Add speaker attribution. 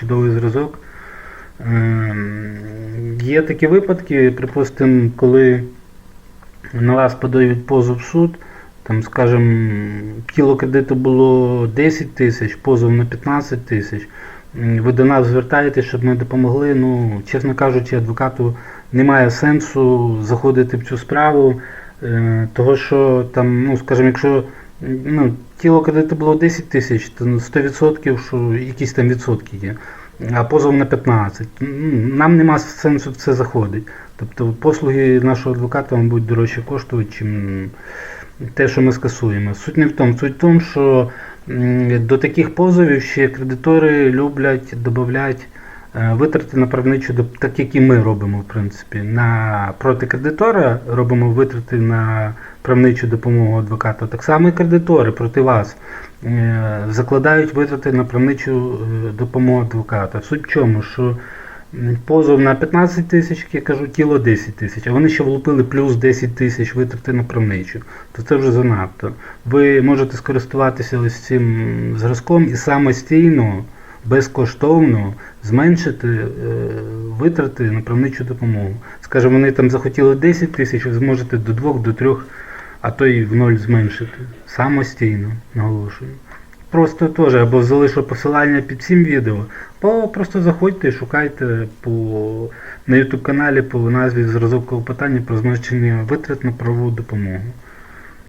Speaker 1: чудовий зразок. Ем, Є такі випадки, припустимо, коли на вас подають позов в суд, там, скажімо, тіло кредиту було 10 тисяч, позов на 15 тисяч. Ви до нас звертаєтесь, щоб ми допомогли. Ну, чесно кажучи, адвокату немає сенсу заходити в цю справу, е, того що там, ну, скажімо, якщо ну, тіло кредиту було 10 тисяч, то ну, 100%, що якісь там відсотки є, а позов на 15. Нам нема сенсу в це заходити. Тобто послуги нашого адвоката вам будуть дорожче коштувати, чим те, що ми скасуємо. Суть не в тому. Суть в тому, що до таких позовів ще кредитори люблять додати витрати на правничу, так як і ми робимо, в принципі. На проти кредитора робимо витрати на правничу допомогу адвоката. Так само і кредитори проти вас е, закладають витрати на правничу е, допомогу адвоката. Суть в чому, що позов на 15 тисяч, я кажу, тіло 10 тисяч, а вони ще влупили плюс 10 тисяч витрати на правничу, то це вже занадто. Ви можете скористуватися ось цим зразком і самостійно, безкоштовно зменшити е, витрати на правничу допомогу. Скажімо, вони там захотіли 10 тисяч, ви зможете до 2, до 3, а то й в ноль зменшити. Самостійно, наголошую. Просто теж або залишу посилання під цим відео, або просто заходьте і шукайте по, на YouTube каналі по назві зразок клопотання про зменшення витрат на правову допомогу.